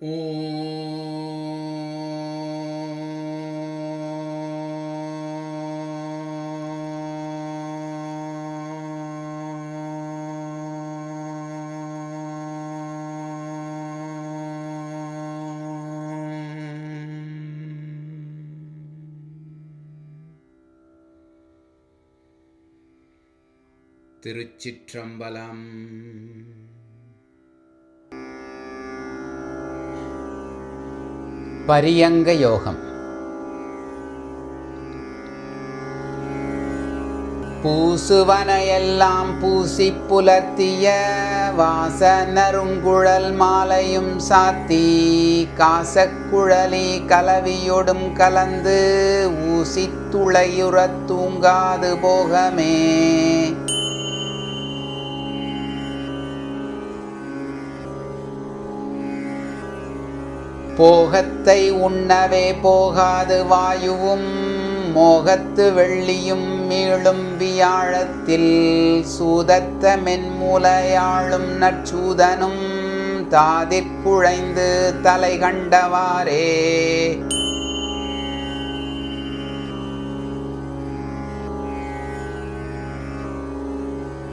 திருச்சிற்றம்பலம். பரியங்க யோகம். பூசுவனையெல்லாம் பூசி புலர்த்திய வாசனருங்குழல் மாலையும் சாத்தி காசக்குழலி கலவியொடும் கலந்து ஊசி துளையுற தூங்காது போகமே. போகத்தை உண்ணவே போகாது வாயுவும். மோகத்து வெள்ளியும் மீளும் வியாழத்தில். சூதத்த மென்முலையாளும் நற்சூதனும். தாதிற்குழைந்து தலை கண்டவாரே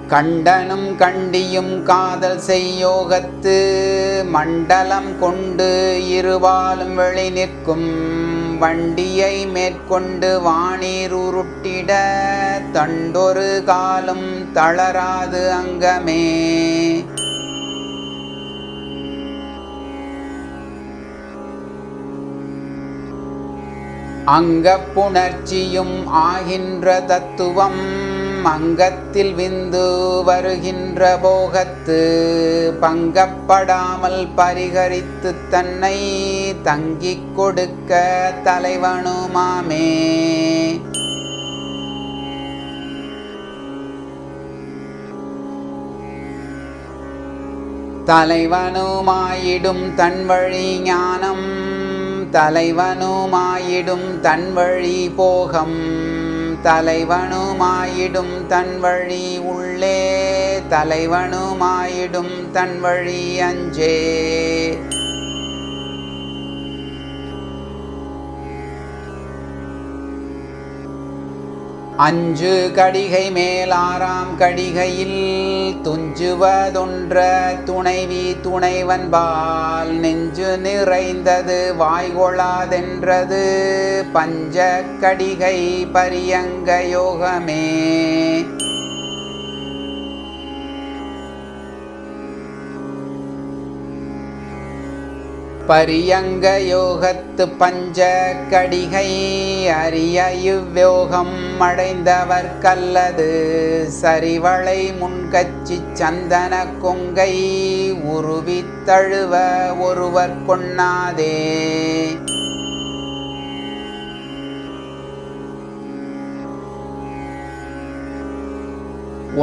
கண்டனும் கண்டியும் காதல் செய்யோகத்து மண்டலம் கொண்டு இருவாலும் வெளி நிற்கும் வண்டியை மேற்கொண்டு வானீர் உருட்டிட தண்டொரு காலும் தளராது அங்கமே. அங்க புணர்ச்சியும் ஆகின்ற தத்துவம் அங்கத்தில் விந்து வருகின்ற போகத்து பங்கப்படாமல் பரிகரித்து தன்னை தங்கிக் கொடுக்க தலைவனுமாமே. தலைவனுமாயிடும் தன் வழி ஞானம் தலைவனுமாயிடும் தன் வழி போகம். தலைவனுமாயிடும் தன் வழி உள்ளே தலைவனுமாயிடும் தன் வழி அஞ்சே. அஞ்சு கடிகை மேலாறாம் கடிகையில் துஞ்சுவதொன்ற துணைவி துணைவன்பால் நெஞ்சு நிறைந்தது வாய்கொளாதென்றது. பஞ்ச கடிகை பரியங்க யோகமே. பரியங்க யோகத்து பஞ்ச கடிகை அரிய இவ்யோகம் அடைந்தவர் கல்லது சரிவளை முன்கச்சி சந்தன கொங்கை உருவித்தழுவ ஒருவர் கொண்ணாதே.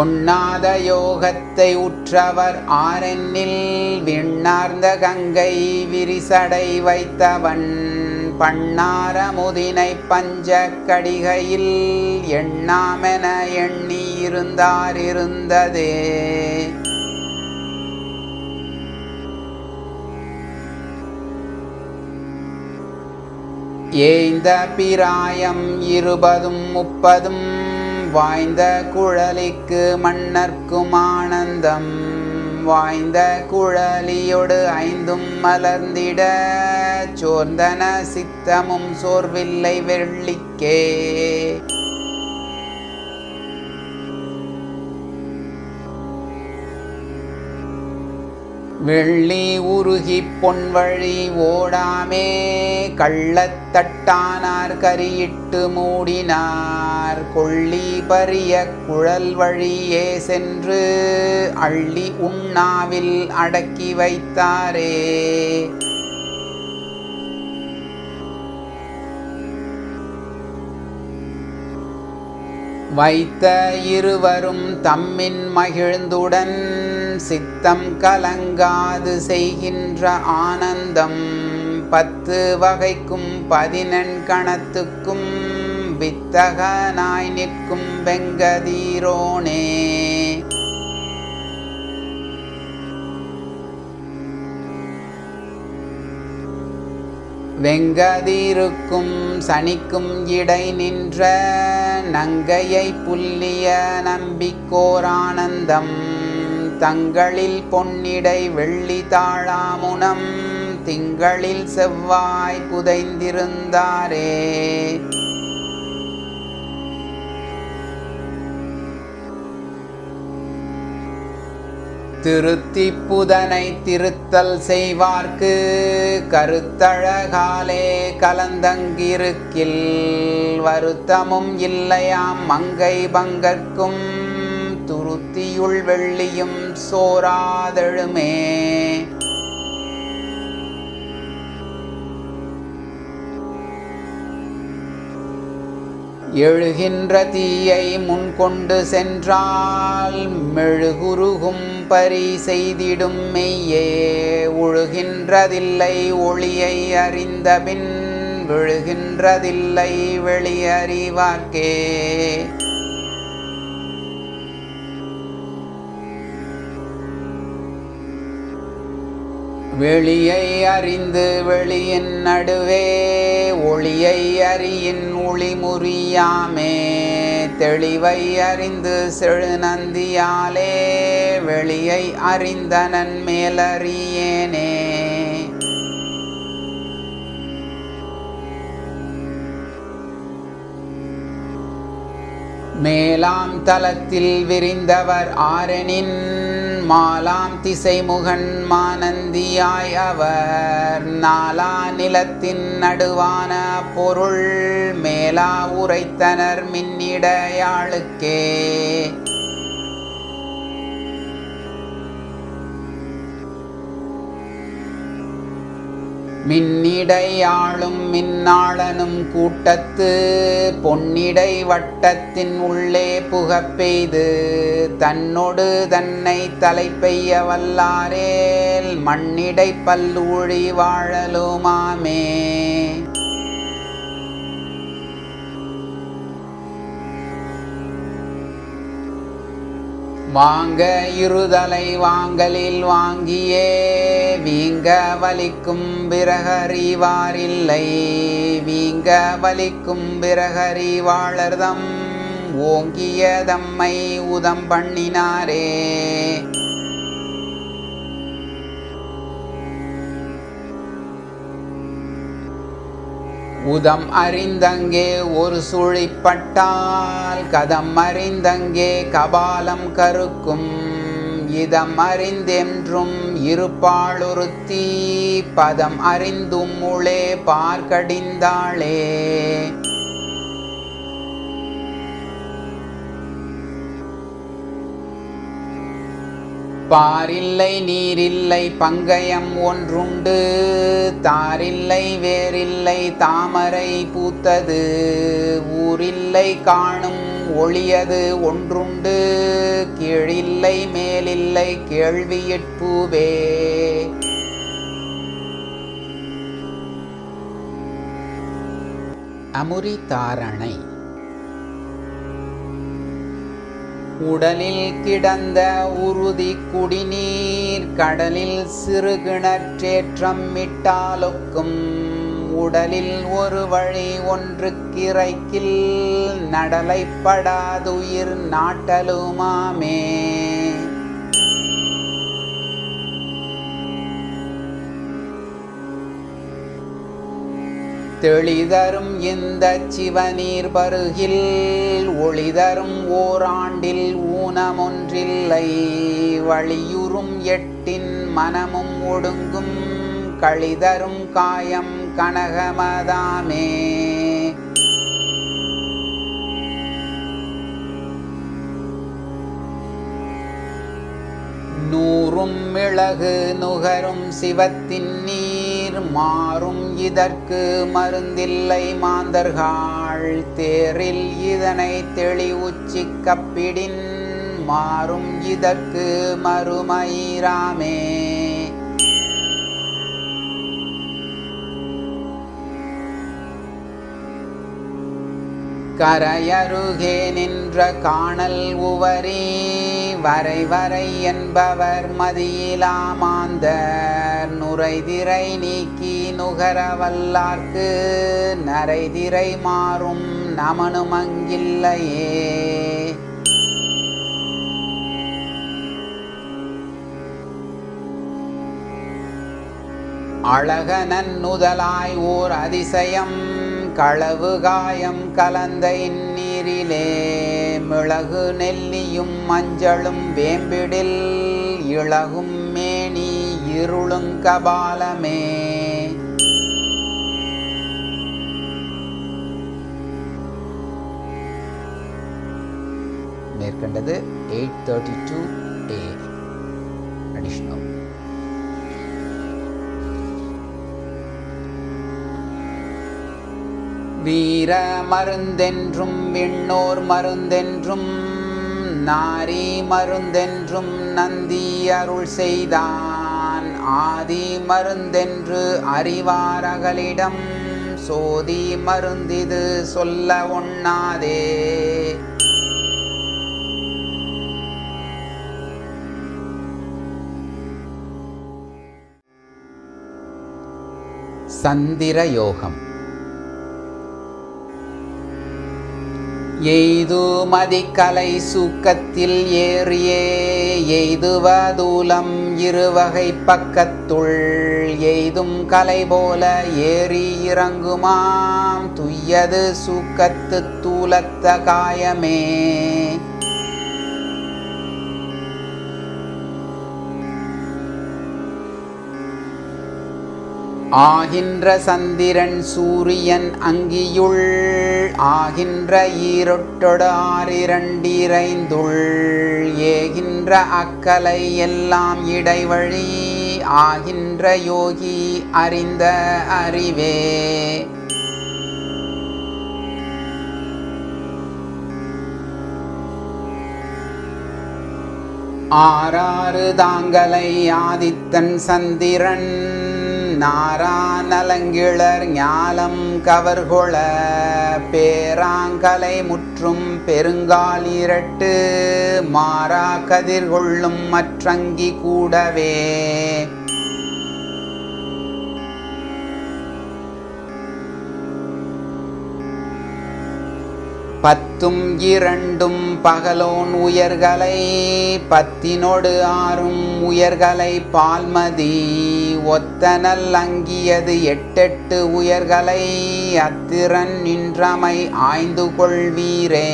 உண்ணாத யோகத்தை உற்றவர் ஆரென்னில் விண்ணார்ந்த கங்கை விரிசடை வைத்தவன் பண்ணார முதினை பஞ்ச கடிகையில் எண்ணாமென எண்ணி இருந்தார் இருந்ததே. ஏய்ந்த பிராயம் இருபதும் முப்பதும் வாய்ந்த குழலிக்கு மன்னர்க்கும் ஆனந்தம். வாய்ந்த குழலியொடு ஐந்தும் மலர்ந்திட சோர்ந்தன சித்தமும் சோர்வில்லை வெள்ளிக்கே. வெள்ளி உருகி பொன்வழி ஓடாமே கள்ளத்தட்டானார் கரியிட்டு மூடினார் கொள்ளி பரிய குழல் வழியே சென்று அள்ளி உண்ணாவில் அடக்கி வைத்தாரே. வைத்த இருவரும் தம்மின் மகிழ்ந்துடன் சித்தம் கலங்காது செய்கின்ற ஆனந்தம். பத்து வகைக்கும் பதினெண் கணத்துக்கும் வித்தகனாய் நிற்கும் வெங்கதீரோனே. வெங்கதீருக்கும் சனிக்கும் இடை நின்ற நங்கையை புல்லிய நம்பிக்கோரானந்தம் தங்களில் பொன்னிடை வெள்ளி தாழாமுனம் திங்களில் செவ்வாய் புதைந்திருந்தாரே. திருத்தி புதனை திருத்தல் செய்வார்க்கு கருத்தழகாலே கலந்தங்கிருக்கில். வருத்தமும் இல்லையாம் மங்கை பங்கற்கும் துருத்தியுள் வெள்ளியும் சோராதழுமே. எழுகின்ற தீயை முன்கொண்டு சென்றால் மெழுகுருகும் பரி செய்திடும் மெய்யே. ஒழுகின்றதில்லை ஒளியை அறிந்தபின் விழுகின்றதில்லை வெளியறிவார்க்கே. வெளியை அறிந்து வெளியின் நடுவே ஒளியை அறியின் ஒளிமுறியாமே தெளிவை அறிந்து செழுநந்தியாலே வெளியை அறிந்தனன் மேலறியேனே மேலாம் தலத்தில் விரிந்தவர் ஆரனின் மாலாம் திசைமுகன் மானந்தியாய் அவர். நாலா நிலத்தின் நடுவான பொருள் மேலா உரைத்தனர் மின்னிடையாளுக்கே. மின்னிடையாளும் மின்னாளனும் கூட்டத்து பொன்னிடை வட்டத்தின் உள்ளே புகப்பெய்து தன்னொடு தன்னை தலைப்பெய்ய வல்லாரேல் மண்ணிடை பல்லூழி வாழலுமாமே. வாங்க இருதலை வாங்கலில் வாங்கியே வீங்க வலிக்கும் பிறகறிவாரில்லை வீங்க வலிக்கும் பிறகறிவாளர்தம் ஓங்கிய தம்மை உதம் பண்ணினாரே. உதம் அறிந்தங்கே ஒரு சுழிப்பட்டால் கதம் அறிந்தங்கே கபாலம் கருக்கும். இதம் அறிந்தென்றும் இருப்பாளொருத்தி பதம் அறிந்தும் உளே பார்க்கடிந்தாளே. பாரில்லை நீரில்லை பங்கயம் ஒன்றுண்டு. தாரில்லை வேறில்லை தாமரை பூத்தது. ஊரில்லை காணும் ஒளியது ஒன்றுண்டு. கீழில்லை மேலில்லை கேள்வியிற்பூவே அமுரி உடலில் கிடந்த உறுதி குடிநீர் கடலில் சிறு கிணற்றேற்றம் மிட்டாலொக்கும் உடலில் ஒரு வழி ஒன்று கிரைக்கில் நடலைப்படாதுயிர் நாட்டலுமாமே. தெளிதரும் இந்த சிவநீர் பருகில் ஒளிதரும் ஓராண்டில் ஊனமொன்றில்லை. வழியுறும் எட்டின் மனமும் ஒடுங்கும் கழிதரும் காயம் கனகமதாமே. நூறும் மிளகு நுகரும் சிவத்தின் நீர் மாறும் இதற்கு மருந்தில்லை மாந்தர்கள். தேரில் இதனை தெளிவுச்சி கப்பிடின் மாறும் இதற்கு மறுமயிராமே. கரையருகே நின்ற காணல் உவரி வரை வரை என்பவர் மதியிலாமாந்தர். நுரைதிரை நீக்கி நுகர வல்லார்க்கு நரைதிரை மாறும் நமனுமங்கில்லையே. அழகனன் நுதலாய் ஓர் அதிசயம் களவு காயம் கலந்த இந்நீரிலே மிளகு நெல்லியும் மஞ்சளும் வேம்பிடில் இளகும் மேனி இருளுங் கபாலமே. மேற்கண்டது eight thirty two A additional வீர மருந்தென்றும் விண்ணோர் மருந்தென்றும் நாரி மருந்தென்றும் நந்தி அருள் செய்தான். ஆதி மருந்தென்று அறிவாரகளிடம் சோதி மருந்திது சொல்ல ஒண்ணாதே. சந்திர யோகம் எய்துமதிக்கலை சூக்கத்தில் ஏறியே எய்துவதூலம் இருவகை பக்கத்துள் எய்தும் கலை போல ஏறி இறங்குமாம் துய்யது சூக்கத்து தூலத்த காயமே. ஆகின்ற சந்திரன் சூரியன் அங்கியுள் ஆகின்ற ஈரொட்டொடு ஆறிரண்டிரைந்துள். ஏகின்ற அக்கலை எல்லாம் இடைவழி ஆகின்ற யோகி அறிந்த அறிவே. ஆறாறு தாங்களை ஆதித்தன் சந்திரன் நாராநலங்கிழர் ஞாலம் கவர்கொள பேராங்கலை முற்றும் பெருங்கால் இரட்டு மாறா கதிர்கொள்ளும் மற்றங்கி கூடவே. பத்தும் இரண்டும் பகலோன் உயர்கலை பத்தினோடு ஆறும் உயர்கலை பால்மதி. ஒத்தனல் அங்கியது எட்டெட்டு உயர்கலை அத்திரன் நின்றமை ஆய்ந்து கொள்வீரே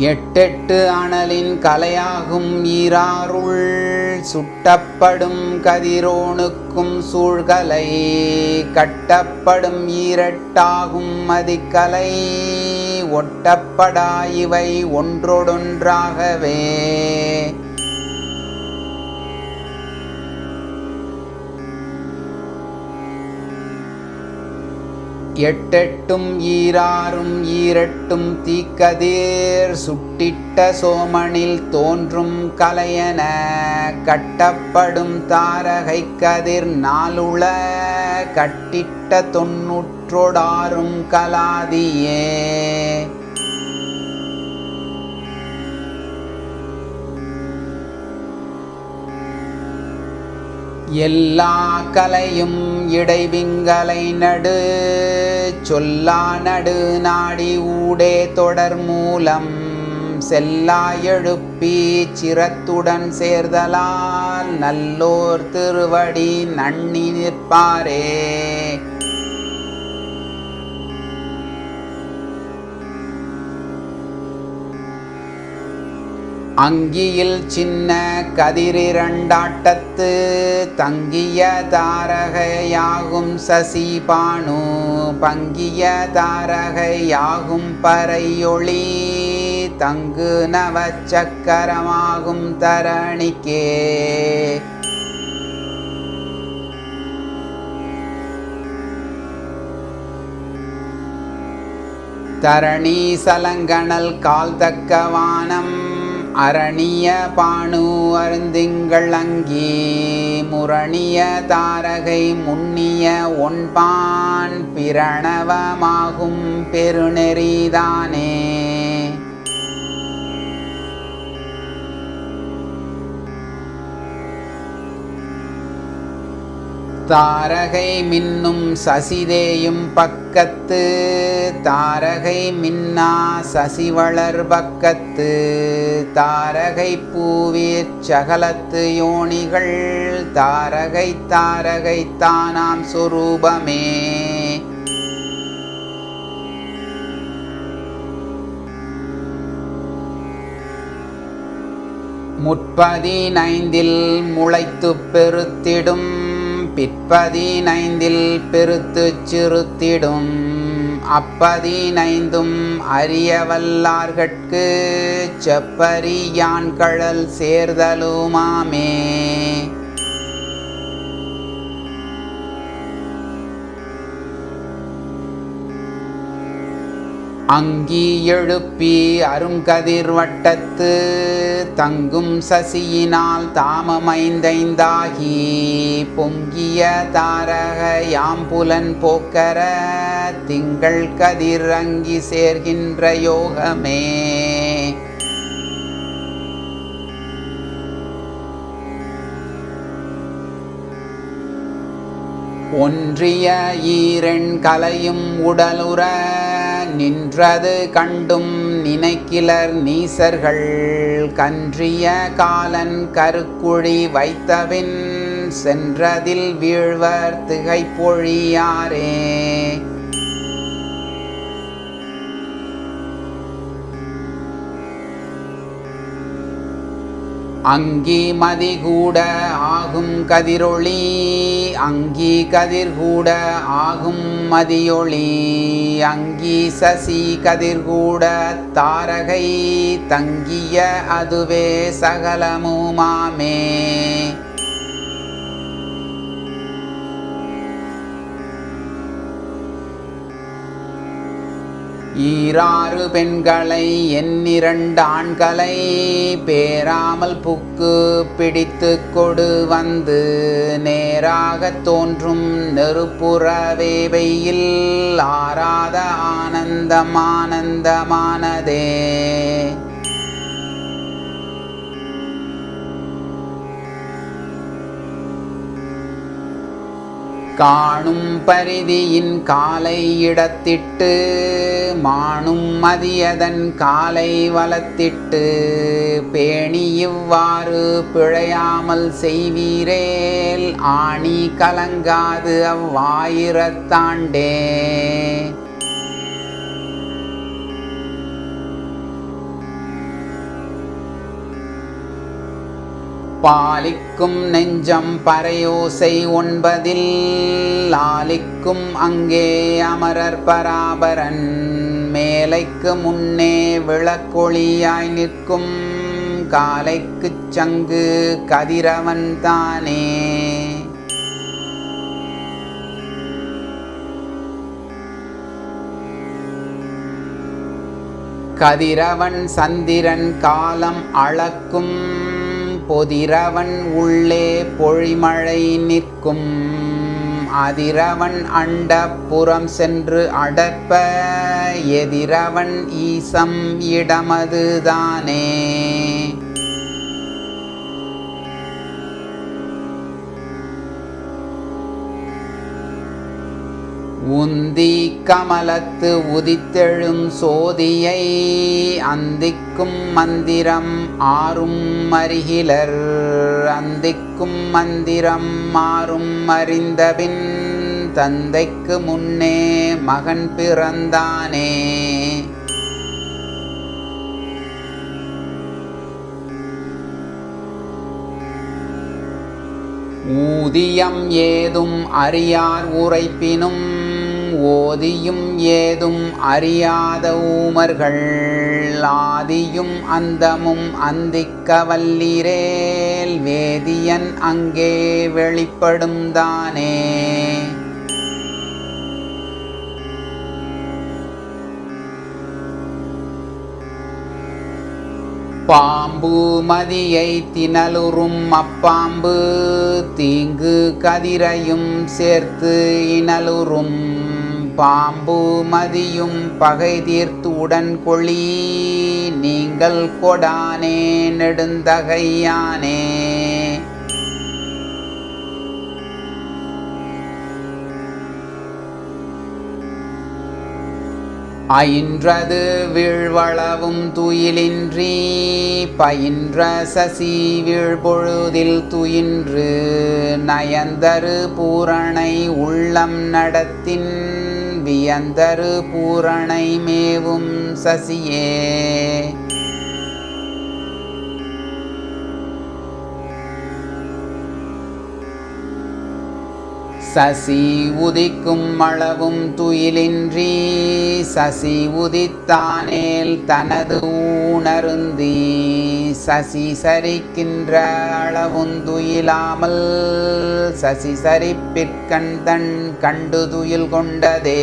எட்டெட்டு அனலின் கலையாகும் ஈராருள் சுட்டப்படும் கதிரோனுக்கும் சூழ்கலை கட்டப்படும் ஈரட்டாகும் மதிக்கலை ஒட்டப்படா இவை ஒன்றொடொன்றாகவே எட்டெட்டும் ஈராறும் ஈரட்டும் தீக்கதிர் சுட்டிட்ட சோமனில் தோன்றும் கலையன கட்டப்படும் தாரகை கதிர் நாளுள கட்டிட்ட தொன்னூற்றொடாரும் கலாதியே. எல்லா கலையும் இடைவிங்கலை நடு சொல்லா நடு நாடி ஊடே தொடர் மூலம் செல்லா எழுப்பி சிரத்துடன் சேர்தலால் நல்லோர் திருவடி நன்னி நிற்பாரே. அங்கியில் சின்ன கதிரிரண்டாட்டத்து தங்கிய தாரகையாகும் சசிபானு பங்கிய தாரகையாகும் பறையொளி தங்கு நவச்சக்கரமாகும் தரணிக்கே. தரணி சலங்கணல் கால் தக்க வானம் அரணிய பானு அருந்திங்கள் அங்கி. முரணிய தாரகை முன்னிய ஒன்பான் பிரணவமாகும் பெருநெறிதானே. தாரகை மின்னும் சசிதேயும் பக்கத்து. தாரகை மின்னா சசிவளர் பக்கத்து. தாரகை பூவீர் சகலத்து யோனிகள். தாரகை தாரகை தானாம் சுரூபமே. முற்பதினைந்தில் முளைத்து பெருத்திடும் பிற்பதினைந்தில் பெருத்து சிறுத்திடும் அப்பதினைந்தும் அறியவல்லார்கட்கு செப்பரியான் கழல் சேர்தலுமாமே. அங்கி எழுப்பி அருங்கதிர் வட்டத்து தங்கும் சசியினால் தாமமைந்தைந்தாகி பொங்கிய தாரக யாம்புலன் போக்கர திங்கள் கதிர் அங்கி சேர்கின்ற யோகமே. ஒன்றிய ஈரண் கலையும் உடலுற நின்றது கண்டும் நினைக்கிலர் நீசர்கள். கன்றிய காலன் கருக்குழி வைத்தவின் சென்றதில் வீழ்வர் திகைப்பொழியாரே. அங்கி மதிகூட ஆகும் கதிரொளி அங்கி கதிர்கூட ஆகும் மதியொளி. அங்கி சசி கதிர்கூட தாரகை தங்கிய அதுவே சகலமுமாமே. ஈராறு பெண்களை எண்ணிரண்டு ஆண்களை பேராமல் புக்கு பிடித்து கொடு வந்து நேராகத் தோன்றும் நெருப்புற வேவையில் ஆராத ஆனந்தம் காணும் பரிதியின் காலை இடத்திட்டு மானும் மதியதன் காலை வளத்திட்டு பேணி இவ்வாறு பிழையாமல் செய்வீரேல் ஆணி கலங்காது அவ்வாயிரத்தாண்டே பாலிக்கும் நெஞ்சம் பறையோசை ஒன்பதில் லாலிக்கும் அங்கே அமரர் பராபரன். மேலைக்கு முன்னே விளக்கொளியாய் நிற்கும் காலைக்குச் சங்கு கதிரவன் தானே. கதிரவன் சந்திரன் காலம் அளக்கும் பொதிரவன் உள்ளே பொழிமழை நிற்கும். அதிரவன் அண்டப்புறம் சென்று அடற்ப எதிரவன் ஈசம் இடமதுதானே உந்தி கமலத்து உதித்தெழும் சோதியை அந்திக்கும் மந்திரம் ஆறும் அறிகிலர் அந்திக்கும் மந்திரம் மாறும் அறிந்தபின் தந்தைக்கு முன்னே மகன் பிறந்தானே. ஊதியம் ஏதும் அறியார் உரைப்பினும் ஓதியும் ஏதும் அறியாத ஊமர்கள் ஆதியும் அந்தமும் அந்திக்கவல்லீரேல் வேதியன் அங்கே வெளிப்படும் தானே. பாம்பு மதியை திணலுறும் அப்பாம்பு தீங்கு கதிரையும் சேர்த்து இனலுறும். பாம்பு மதியும் பகை தீர்த்து உடன் கொழி நீங்கள் கொடானே நெடுந்தகையானே. அயின்றது வீழ்வளவும் துயிலின்றி பயின்ற சசி வீழ்பொழுதில் துயின்று நயந்தரு பூரணை உள்ளம் நடத்தின் வியந்தரு பூரணை மேவும் சசியே. சசி உதிக்கும் அளவும் துயிலின்றி சசி உதித்தானேல் தனது ஊணருந்தி சசி சரிக்கின்ற அளவும் துயிலாமல் சசி சரிப்பிற்கண் தன் கண்டு துயில் கொண்டதே.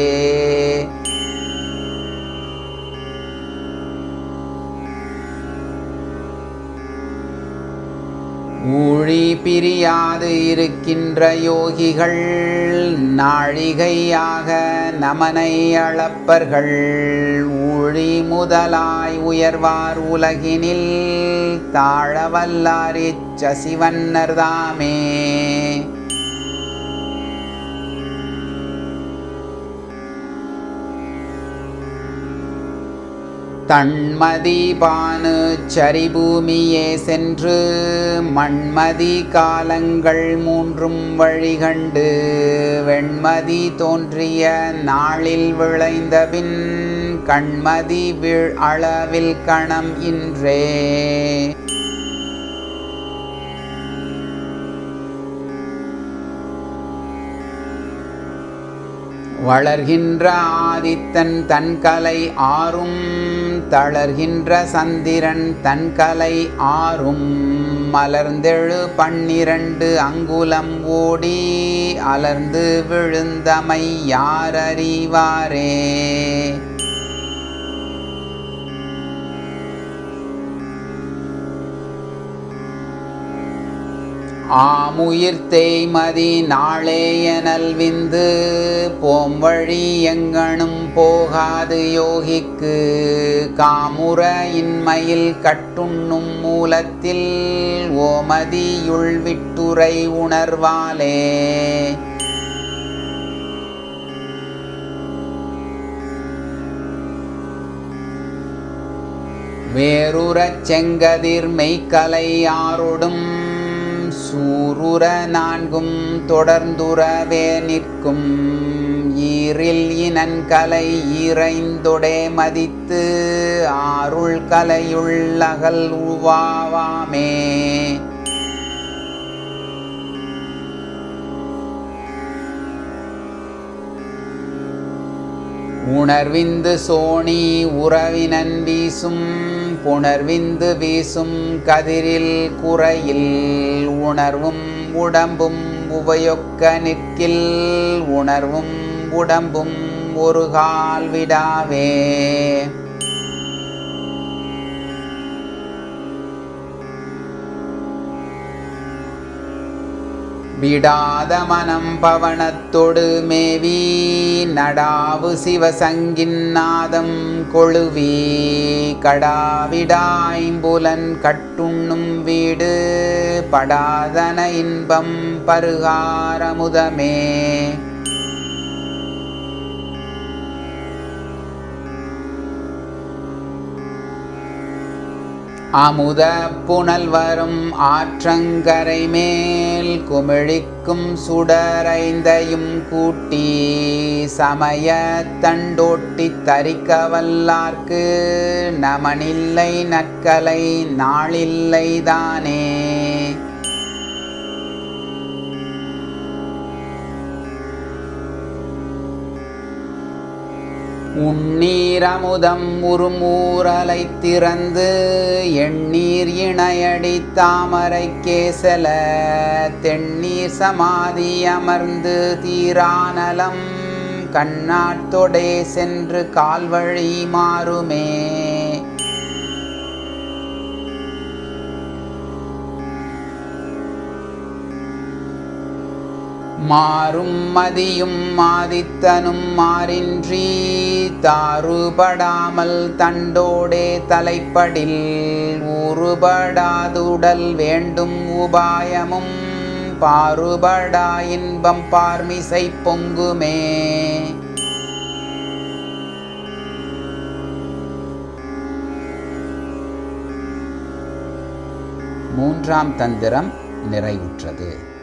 ஊழி பிரியாது இருக்கின்ற யோகிகள் நாழிகையாக நமனை அளப்பர்கள். ஊழி முதலாய் உயர்வார் உலகினில் தாழவல்லார் தாமே. தன்மதி பானு சரிபூமியே சென்று மண்மதி காலங்கள் மூன்றும் வழிகண்டு வெண்மதி தோன்றிய நாளில் விளைந்தபின் கண்மதி வீழ் அளவில் கணம் இன்றே. வளர்கின்ற ஆதித்தன் தன் கலை ஆறும் தளர்கின்ற சந்திரன் தன்கலை ஆறும். மலர்ந்தெழு பன்னிரண்டு அங்குலம் ஓடி அலர்ந்து விழுந்தமை யாரறிவாரே ஆமுயிர் தேய்மதி நாளேயனல் விந்து போம் வழி எங்கனும் போகாது யோகிக்கு. காமுற இன்மையில் கட்டுண்ணும் மூலத்தில் ஓமதியுள் விட்டுரை உணர்வாலே. வேறுறச் செங்கதிர் மெய்க்கலை ஆரொடும் சூருர நான்கும் தொடர்ந்துறவே நிற்கும். ஈரில் இனன்கலை இறைந்துடே மதித்து ஆருள் கலையுள்ளகல் உவாவாமே உணர்விந்து சோனி உறவினன் வீசும் புணர்விந்து வீசும் கதிரில் குறையில் உணர்வும் உடம்பும் உபயொக்க நிற்கில் உணர்வும் உடம்பும் ஒரு கால் விடாவே விடாத மனம் பவனத்தொடு மேவி நடாவு சிவசங்கின் நாதம் கொழுவி கடாவிடாய்ம்புலன் கட்டுண்ணும் வீடு படாதன இன்பம் பருகாரமுதமே. அமுத புனல் வரும் ஆற்றங்கரை மேல் குமிழிக்கும் சுடரைந்தையும் கூட்டி சமய தண்டோட்டி தரிக்க வல்லார்க்கு நமனில்லை நற்கலை நாளில்லைதானே. உண்ணீரமுதம் உருமூரலை திறந்து எண்ணீர் இணையடி தாமரை கேசல தென்னீர் சமாதி அமர்ந்து தீரானலம் கண்ணாட்டொடே சென்று கால்வழி மாறுமே. மாறும் மதியும் மாதித்தனும் மாறின்றி தாறுபடாமல் தண்டோடே தலைப்படில் ஊறுபடாதுடல் வேண்டும் உபாயமும் பாறுபடா இன்பம் பார்மிசை பொங்குமே. மூன்றாம் தந்திரம் நிறைவுற்றது.